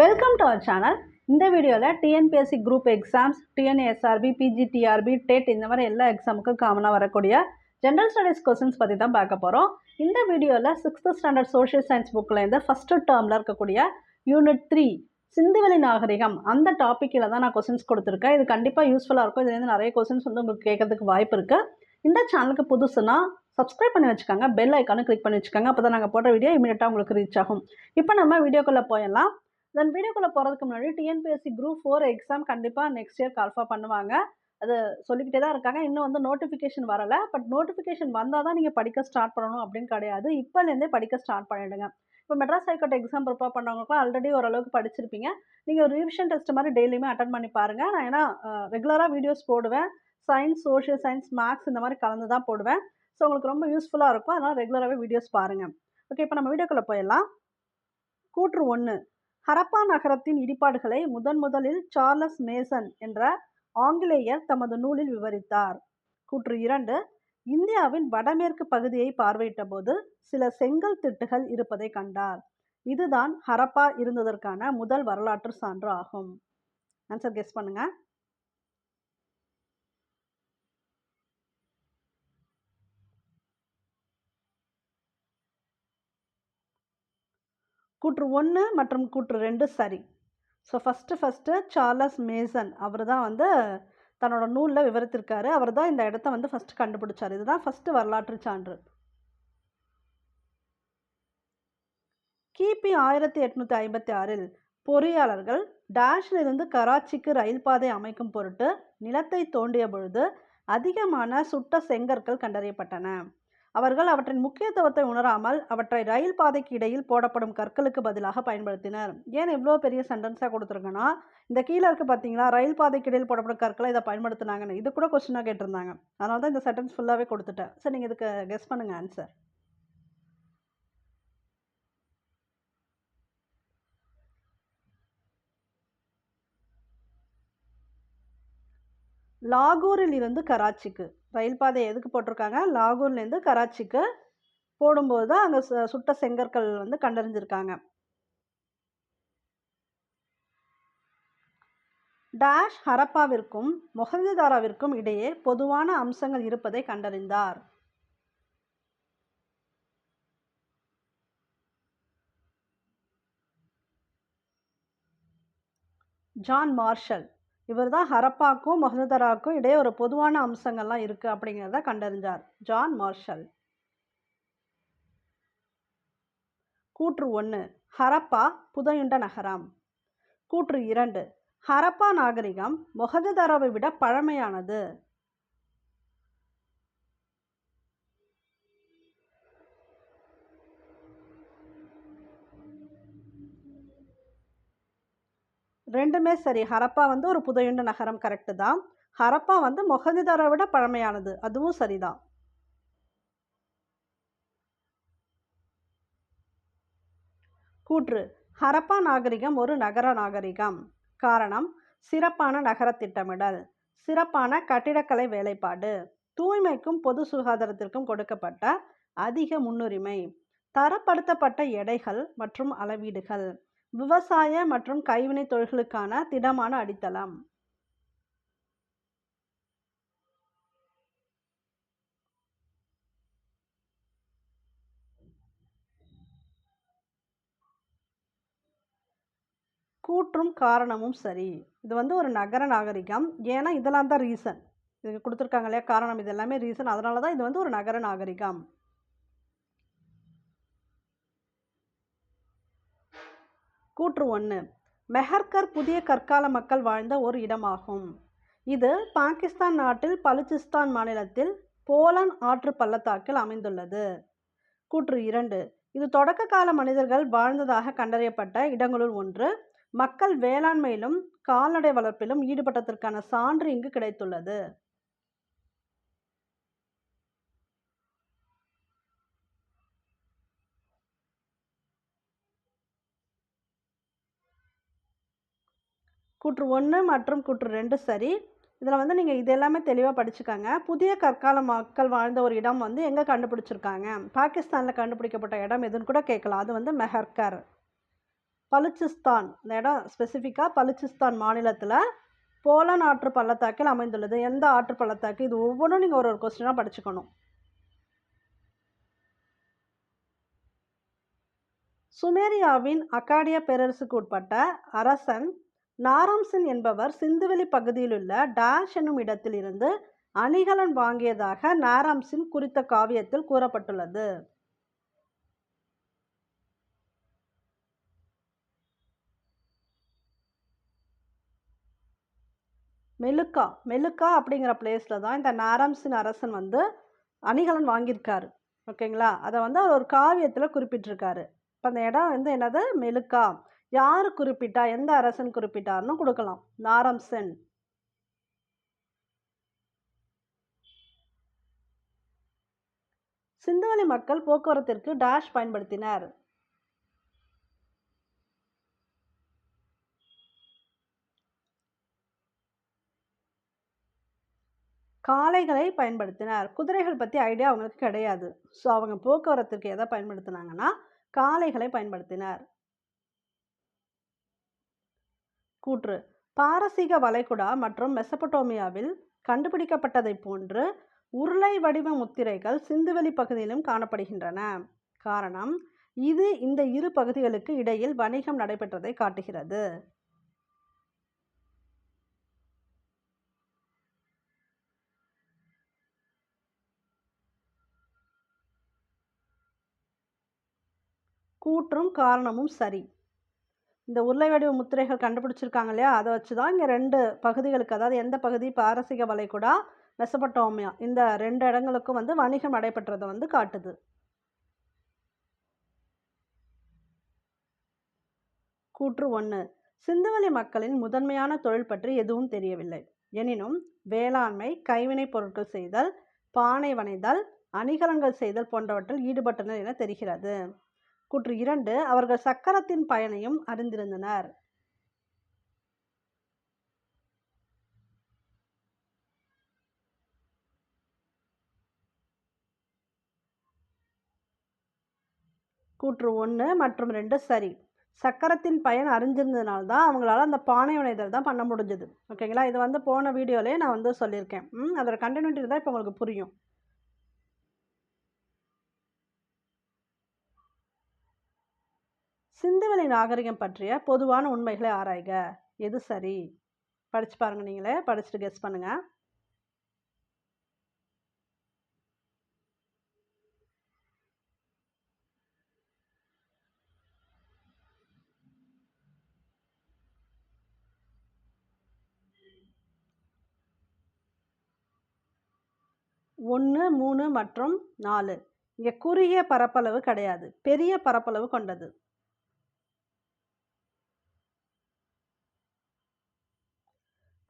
Welcome to our channel இந்த வீடியோவில் TNPSC group exams TNSRB PGTRB TET இந்த மாதிரி எல்லா எக்ஸாமுக்கும் காமனாக வரக்கூடிய ஜென்ரல் ஸ்டடீஸ் கொஸ்டின்ஸ் பற்றி தான் பார்க்க போகிறோம் இந்த வீடியோவில் சிக்ஸ்த்து ஸ்டாண்டர்ட் சோஷியல் சயின்ஸ் புக்கிலேருந்து ஃபஸ்ட்டு டேர்மில் இருக்கக்கூடிய யூனிட் த்ரீ சிந்துவெளி நாகரிகம் அந்த டாப்பிக்கில் தான் நான் கொஸ்டின்ஸ் கொடுத்துருக்கேன். இது கண்டிப்பாக யூஸ்ஃபுல்லாக இருக்கும். இதுலேருந்து நிறைய கொஸ்டின்ஸ் வந்து உங்களுக்கு கேட்கறதுக்கு வாய்ப்பு இருக்குது இந்த சேனலுக்கு புதுசுனா சப்ஸ்கிரைப் பண்ணி வச்சுக்கோங்க. பெல் ஐக்கானு கிளிக் பண்ணி வச்சுக்கோங்க. அப்போ தான் நாங்கள் போடுற வீடியோ இமீடியட்டாக உங்களுக்கு ரீச் ஆகும். இப்போ நம்ம வீடியோக்குள்ளே போயிடலாம். தென் வீடியோக்குள்ளே போகிறதுக்கு முன்னாடி டிஎன்பிஎஸ்சி குரூப் ஃபோர் எக்ஸாம் கண்டிப்பாக நெக்ஸ்ட் இயர் கால்ஃபா பண்ணுவாங்க. அது சொல்லிக்கிட்டே தான் இருக்காங்க. இன்னும் வந்து நோட்டிஃபிகேஷன் வரலை. பட் நோட்டிஃபிகேஷன் வந்தால் தான் நீங்கள் படிக்க ஸ்டார்ட் பண்ணணும் அப்படின்னு கிடையாது. இப்போலேருந்தே படிக்க ஸ்டார்ட் பண்ணிவிடுங்க இப்போ Madras high court exam prepare பண்ணவங்களுக்குலாம் already ஓரளவுக்கு படிச்சிருப்பீங்க. நீங்கள் ஒரு ரிவிஷன் டெஸ்ட் மாதிரி டெய்லியுமே அட்டன் பண்ணி பாருங்கள் நான் ஏன்னா ரெகுலராக வீடியோஸ் போடுவேன். சயின்ஸ் சோஷியல் சயின்ஸ் மேக்ஸ் இந்த மாதிரி கலந்து தான் போடுவேன். ஸோ உங்களுக்கு ரொம்ப யூஸ்ஃபுல்லாக இருக்கும். அதனால் ரெகுலராகவே வீடியோஸ் பாருங்கள் ஓகே இப்போ நம்ம வீடியோக்குள்ளே போயிடலாம். கூற்று ஒன்று ஹரப்பா நகரத்தின் இடிபாடுகளை முதன் முதலில் சார்லஸ் மேசன் என்ற ஆங்கிலேயர் தமது நூலில் விவரித்தார். கூற்று இரண்டு இந்தியாவின் வடமேற்கு பகுதியை பார்வையிட்ட போது சில செங்கல் திட்டுகள் இருப்பதை கண்டார். இதுதான் ஹரப்பா இருந்ததற்கான முதல் வரலாற்று சான்று ஆகும். ஆன்சர் கெஸ் பண்ணுங்கள் கூற்று ஒன்று மற்றும் கூற்று ரெண்டு சரி. So first first Charles Mason அவர் தான் வந்து தன்னோட நூலில் விவரித்திருக்காரு. அவர் தான் இந்த இடத்த வந்து ஃபஸ்ட்டு கண்டுபிடிச்சார். இதுதான் ஃபஸ்ட்டு வரலாற்று சான்று. கிபி ஆயிரத்தி எட்நூற்றி ஐம்பத்தி ஆறில் பொறியாளர்கள் டேஷிலிருந்து கராச்சிக்கு ரயில் பாதை அமைக்கும் பொருட்டு நிலத்தை தோண்டிய பொழுது அதிகமான சுட்ட செங்கற்கள் கண்டறியப்பட்டன. அவர்கள் அவற்றின் முக்கியத்துவத்தை உணராமல் அவற்றை ரயில் பாதைக்கு இடையில் போடப்படும் கற்களுக்கு பதிலாக பயன்படுத்தினர். ஏன் இவ்வளோ பெரிய சென்டென்ஸாக கொடுத்துருங்கன்னா இந்த கீழே இருக்குது பார்த்தீங்களா ரயில் பாதைக்கு இடையில் போடப்படும் கற்களை இதை பயன்படுத்தினாங்கன்னு. இது கூட கொஸ்டினாக கேட்டிருந்தாங்க. அதனால தான் இந்த சென்டென்ஸ் ஃபுல்லாகவே கொடுத்துட்டேன். சரி நீங்கள் இதுக்கு கெஸ் பண்ணுங்கள் ஆன்சர் லாகூரில் இருந்து கராச்சிக்கு. ரயில் பாதை எதுக்கு போட்டிருக்காங்க? லாகூர்லேருந்து கராச்சிக்கு போடும்போது தான் அங்கே சு- சுட்ட செங்கற்கள் வந்து கண்டறிஞ்சிருக்காங்க. டேஷ் ஹரப்பாவிற்கும் மொஹஞ்சதாராவிற்கும் இடையே பொதுவான அம்சங்கள் இருப்பதை கண்டறிந்தார். ஜான் மார்ஷல் இவர் தான் ஹரப்பாக்கும் மொஹஞ்சதாராவுக்கும் இடையே ஒரு பொதுவான அம்சங்கள்லாம் இருக்குது அப்படிங்கிறத கண்டறிஞ்சார் ஜான் மார்ஷல். கூற்று ஒன்று ஹரப்பா புதையுண்ட நகரம். கூற்று இரண்டு ஹரப்பா நாகரிகம் மொஹஞ்சதாரோவை விட பழமையானது. ரெண்டுமே சரி. ஹரப்பா வந்து ஒரு புதையுண்ட நகரம் கரெக்டு தான். ஹரப்பா வந்து மொஹஞ்சதாரோவை விட பழமையானது. அதுவும் சரிதான். கூற்று. ஹரப்பா நாகரிகம் ஒரு நகர நாகரிகம். காரணம் சிறப்பான நகர திட்டமிடல். சிறப்பான கட்டிடக்கலை வேலைப்பாடு. தூய்மைக்கும் பொது சுகாதாரத்திற்கும் கொடுக்கப்பட்ட அதிக முன்னுரிமை. தரப்படுத்தப்பட்ட எடைகள் மற்றும் அளவீடுகள். விவசாய மற்றும் கைவினைத் தொழில்களுக்கான திடமான அடித்தளம். கூற்றும் காரணமும் சரி. இது வந்து ஒரு நகர நாகரிகம். ஏன்னா இதெல்லாம் தான் ரீசன் இதுக்கு கொடுத்துருக்காங்க இல்லையா? காரணம் இது எல்லாமே ரீசன் அதனால தான் இது வந்து ஒரு நகர நாகரிகம். கூற்று ஒன்று மெஹர்கர் புதிய கற்கால மக்கள் வாழ்ந்த ஒரு இடமாகும். இது பாகிஸ்தான் நாட்டில் பலுச்சிஸ்தான் மாநிலத்தில் போலன் ஆற்று பள்ளத்தாக்கில் அமைந்துள்ளது. கூற்று இரண்டு. இது தொடக்க கால மனிதர்கள் வாழ்ந்ததாக கண்டறியப்பட்ட இடங்களுள் ஒன்று. மக்கள் வேளாண்மையிலும் கால்நடை வளர்ப்பிலும் ஈடுபட்டதற்கான சான்று இங்கு கிடைத்துள்ளது. கூற்று ஒன்று மற்றும் கூற்று ரெண்டு சரி. இதில் வந்து நீங்கள் இது எல்லாமே தெளிவாக படிச்சுக்காங்க. புதிய கற்கால மக்கள் வாழ்ந்த ஒரு இடம் வந்து எங்கே கண்டுபிடிச்சிருக்காங்க? பாகிஸ்தானில் கண்டுபிடிக்கப்பட்ட இடம் எதுன்னு கூட கேட்கலாம். அது வந்து மெஹர்கர். பலுச்சிஸ்தான். இந்த இடம் ஸ்பெசிஃபிக்காக பலுச்சிஸ்தான் மாநிலத்தில் போலன் ஆற்று பள்ளத்தாக்கில் அமைந்துள்ளது. எந்த ஆற்று பள்ளத்தாக்கு? இது ஒவ்வொன்றும் நீங்கள் ஒரு ஒரு கொஸ்டினாக படிச்சுக்கணும். சுமேரியாவின் அக்காடிய பேரரசுக்கு உட்பட்ட அரசன் நாராம்சின் என்பவர் சிந்துவெளி பகுதியிலுள்ள டாஷ் என்னும் இடத்தில் இருந்து அணிகலன் வாங்கியதாக நாராம்சின் குறித்த காவியத்தில் கூறப்பட்டுள்ளது. மெலுக்கா மெலுக்கா அப்படிங்கிற பிளேஸில் தான் இந்த நாராம்சின் அரசன் வந்து அணிகலன் வாங்கியிருக்காரு. ஓகேங்களா அதை வந்து அவர் ஒரு காவியத்தில் குறிப்பிட்டிருக்காரு. இப்போ அந்த இடம் வந்து என்னது? மெலுக்கா. யார் குறிப்பிட்டா எந்த அரசன் குறிப்பிட்டார்னு கொடுக்கலாம். நாரம் சென். சிந்துவெளி மக்கள் போக்குவரத்திற்கு டாஷ் பயன்படுத்தினர். காளைகளை பயன்படுத்தினார். குதிரைகள் பற்றி ஐடியா அவங்களுக்கு கிடையாது. ஸோ அவங்க போக்குவரத்துக்கு எதை பயன்படுத்தினாங்கன்னா காளைகளை பயன்படுத்தினார். கூற்று. பாரசீக வளைகுடா மற்றும் மெசபடோமியாவில் கண்டுபிடிக்கப்பட்டதைப் போன்று உருளை வடிவ முத்திரைகள் சிந்துவெளி பகுதியிலும் காணப்படுகின்றன. காரணம் இது இந்த இரு பகுதிகளுக்கு இடையில் வணிகம் நடைபெற்றதை காட்டுகிறது. கூற்றும் காரணமும் சரி. இந்த உருளை வடிவ முத்திரைகள் கண்டுபிடிச்சிருக்காங்க இல்லையா? அதை வச்சு தான் இங்கே ரெண்டு பகுதிகளுக்கு அதாவது எந்த பகுதி? பாரசீக வளைகுடா மெசபட்டோமியா இந்த ரெண்டு இடங்களுக்கும் வந்து வணிகம் நடைபெற்றதை வந்து காட்டுது. கூற்று ஒன்று சிந்துவெளி மக்களின் முதன்மையான தொழில் பற்றி எதுவும் தெரியவில்லை. எனினும் வேளாண்மை கைவினைப் பொருட்கள் செய்தல் பானை வனைதல் அணிகலன்கள் செய்தல் போன்றவற்றில் ஈடுபட்டனர் என தெரிகிறது. கூற்று இரண்டு அவர்கள் சக்கரத்தின் பயனையும் அறிந்திருந்தனர். கூற்று ஒன்று மற்றும் ரெண்டு சரி. சக்கரத்தின் பயன் அறிஞ்சிருந்ததுனால தான் அவங்களால அந்த பானை உணைதல் தான் பண்ண முடிஞ்சது. ஓகேங்களா? இது வந்து போன வீடியோலேயே நான் வந்து சொல்லியிருக்கேன். ம் அதோட கண்டினியூட்டி தான் இப்போ உங்களுக்கு புரியும் சிந்துவெளி நாகரிகம் பற்றிய பொதுவான உண்மைகளை ஆராய்க. எது சரி? படித்து பாருங்க நீங்களே. படிச்சுட்டு கெஸ் பண்ணுங்க. ஒன்று மூணு மற்றும் நாலு. இங்கே குறுகிய பரப்பளவு கிடையாது. பெரிய பரப்பளவு கொண்டது.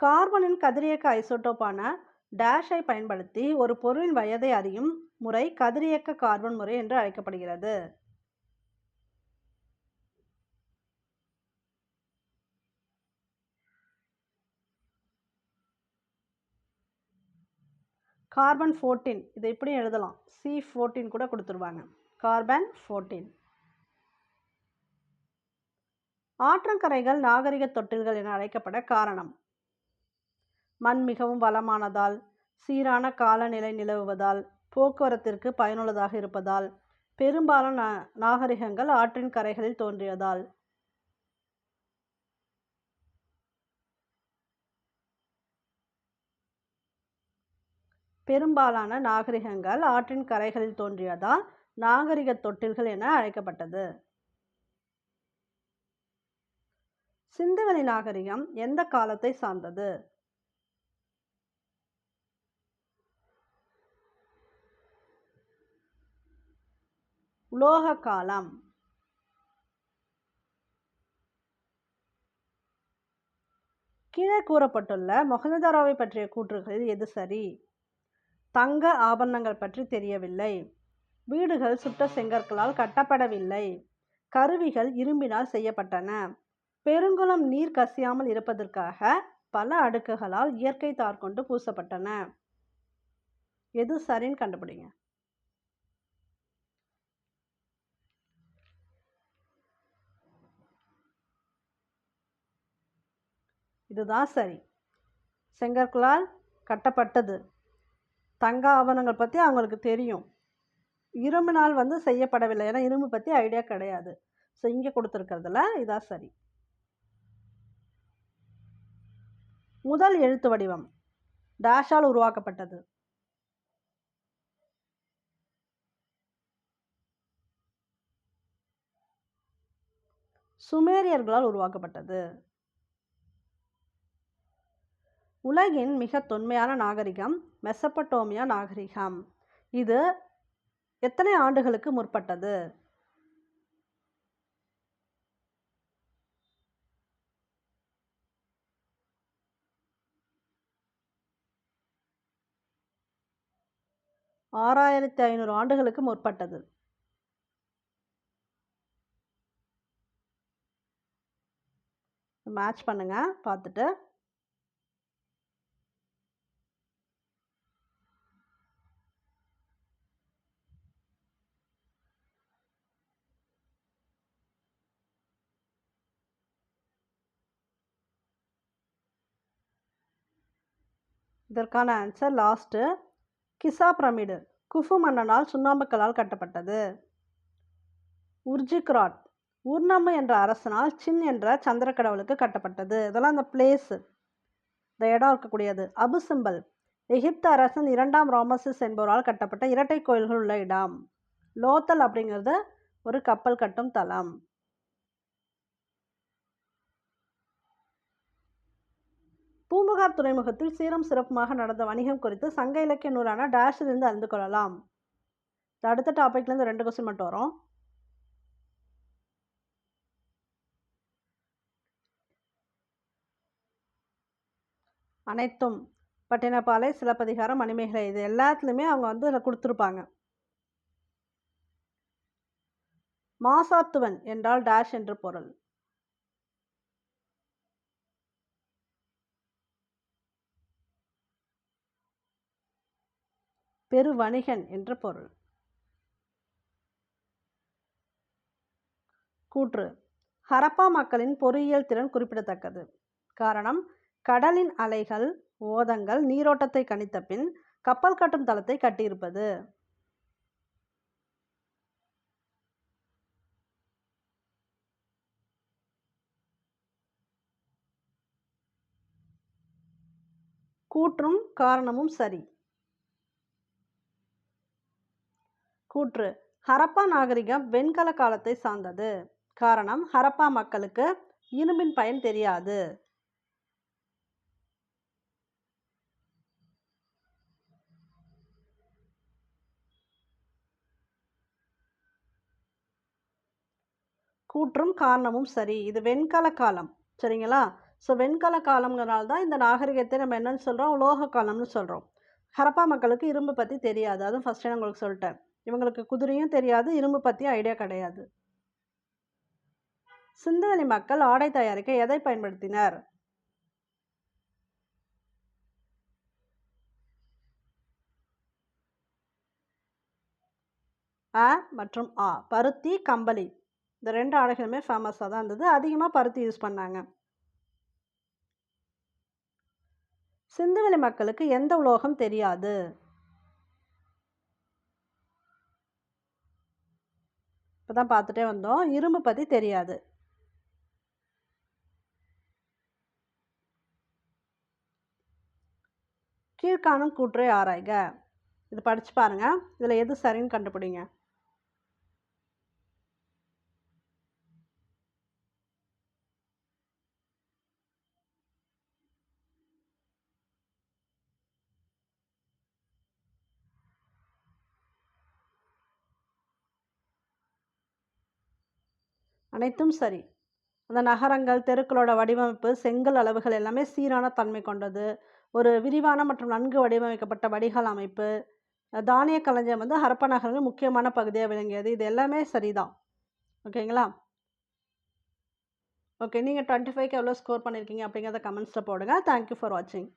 கார்பனின் கதிரியக்க ஐசோட்டோப்பான டேஷை பயன்படுத்தி ஒரு பொருளின் வயதை அறியும் முறை கதிரியக்க கார்பன் முறை என்று அழைக்கப்படுகிறது. கார்பன் ஃபோர்டீன் இதை இப்படி எழுதலாம். சி ஃபோர்டீன் கூட கொடுத்துருவாங்க. கார்பன் ஃபோர்டீன் ஆற்றங்கரைகள் நாகரிக தொட்டில்கள் என அழைக்கப்பட காரணம். மண் மிகவும் வளமானதால் சீரான காலநிலை நிலவுவதால் போக்குவரத்திற்கு பயனுள்ளதாக இருப்பதால் பெரும்பாலான நாகரிகங்கள் ஆற்றின் கரைகளில் தோன்றியதால். பெரும்பாலான நாகரிகங்கள் ஆற்றின் கரைகளில் தோன்றியதால் நாகரிக தொட்டில்கள் என அழைக்கப்பட்டது. சிந்துவெளி நாகரிகம் எந்த காலத்தை சார்ந்தது? உலோக காலம் கீழே கூறப்பட்டுள்ள மொஹஞ்சதாரோவை பற்றிய கூற்றுகளில் எது சரி? தங்க ஆபரணங்கள் பற்றி தெரியவில்லை. வீடுகள் சுட்ட செங்கற்களால் கட்டப்படவில்லை. கருவிகள் இரும்பினால் செய்யப்பட்டன. பெருங்குளம் நீர் கசியாமல் இருப்பதற்காக பல அடுக்குகளால் இயற்கை தார் கொண்டு பூசப்பட்டன. எது சரின்னு கண்டுபிடிங்க. இதுதான் சரி. செங்கற்களால் கட்டப்பட்டது. தங்க ஆபரணங்கள் பற்றி அவங்களுக்கு தெரியும். இரும்பினால் வந்து செய்யப்படவில்லை. ஏன்னா இரும்பு பற்றி ஐடியா கிடையாது. ஸோ இங்கே கொடுத்துருக்கிறதுல இதான் சரி. முதல் எழுத்து வடிவம். டேஷால் உருவாக்கப்பட்டது. சுமேரியர்களால் உருவாக்கப்பட்டது. உலகின் மிக தொன்மையான நாகரிகம் மெசப்பட்டோமியா நாகரிகம். இது எத்தனை ஆண்டுகளுக்கு முற்பட்டது? ஆறாயிரத்தி ஐநூறு ஆண்டுகளுக்கு முற்பட்டது. மேட்ச் பண்ணுங்க பார்த்துட்டு. இதற்கான answer last Giza pyramid. Khufu மன்னனால் சுண்ணாம்புக்களால் கட்டப்பட்டது. உர்ஜிக்ராட். உர்ணம்மு என்ற அரசனால் சின் என்ற சந்திர கடவுளுக்கு கட்டப்பட்டது. இதெல்லாம் அந்த பிளேஸு இந்த இடம் இருக்கக்கூடியது. அபு சிம்பல். எகிப்து அரசன் இரண்டாம் ராமசிஸ் என்பவரால் கட்டப்பட்ட இரட்டை கோயில்கள் உள்ள இடம். லோத்தல் அப்படிங்கிறது ஒரு கப்பல் கட்டும் தளம் பூம்புகார் துறைமுகத்தில் சீரம் சிறப்புமாக நடந்த வணிகம் குறித்து சங்க இலக்கிய நூலான டேஷிலிருந்து அறிந்து கொள்ளலாம். அடுத்த டாபிக்லேருந்து ரெண்டு கொஸ்டின் மட்டும் வரும். அனைத்தும் பட்டினப்பாலை சிலப்பதிகாரம் மணிமேகலை இது எல்லாத்துலேயுமே அவங்க வந்து இதில் கொடுத்துருப்பாங்க. மாசாத்துவன் என்றால் டேஷ் என்று பொருள். பெரு வணிகன் என்று பொருள். கூற்று. ஹரப்பா மக்களின் பொறியியல் திறன் குறிப்பிடத்தக்கது. காரணம் கடலின் அலைகள் ஓதங்கள் நீரோட்டத்தை கணித்த பின் கப்பல் கட்டும் தளத்தை கட்டியிருப்பது. கூற்றும் காரணமும் சரி. கூற்று. ஹரப்பா நாகரிகம் வெண்கல காலத்தை சார்ந்தது. காரணம் ஹரப்பா மக்களுக்கு இரும்பின் பயன் தெரியாது. கூற்றும் காரணமும் சரி. இது வெண்கல காலம். சரிங்களா? ஸோ வெண்கல காலம்ங்கிறனால தான் இந்த நாகரிகத்தை நம்ம என்னென்னு சொல்கிறோம் உலோக காலம்னு சொல்கிறோம் ஹரப்பா மக்களுக்கு இரும்பு பற்றி தெரியாது. அதுவும் ஃபஸ்ட்டு நான் உங்களுக்கு சொல்லிட்டேன். இவங்களுக்கு குதிரையும் தெரியாது இரும்பு பற்றி ஐடியா கிடையாது. சிந்துவெளி மக்கள் ஆடை தயாரிக்க எதை பயன்படுத்தினர்? அ மற்றும் ஆ. பருத்தி கம்பளி. இந்த ரெண்டு ஆடைகளுமே ஃபேமஸாக தான் இருந்தது. அதிகமாக பருத்தி யூஸ் பண்ணாங்க. சிந்துவெளி மக்களுக்கு எந்த உலோகம் தெரியாது? இப்போ தான் பார்த்துட்டே வந்தோம். இரும்பு பற்றி தெரியாது. கீழ்காணும் கூற்றை ஆராய்க. இது படித்து பாருங்கள் இதில் எது சரின்னு கண்டுபிடிங்க. அனைத்தும் சரி. அந்த நகரங்கள் தெருக்களோட வடிவமைப்பு செங்கல் அளவுகள் எல்லாமே சீரான தன்மை கொண்டது. ஒரு விரிவான மற்றும் நன்கு வடிவமைக்கப்பட்ட வடிகால் அமைப்பு. தானிய களஞ்சியம் வந்து ஹரப்பா நகரங்கள் முக்கியமான பகுதியாக விளங்கியது. இது எல்லாமே சரிதான். ஓகேங்களா? ஓகே நீங்கள் டுவெண்ட்டி ஃபைவ்க்கு எவ்வளோ ஸ்கோர் பண்ணியிருக்கீங்க அப்படிங்கிறத கமெண்ட்ஸில் போடுங்க. தேங்க்யூ ஃபார் வாட்சிங்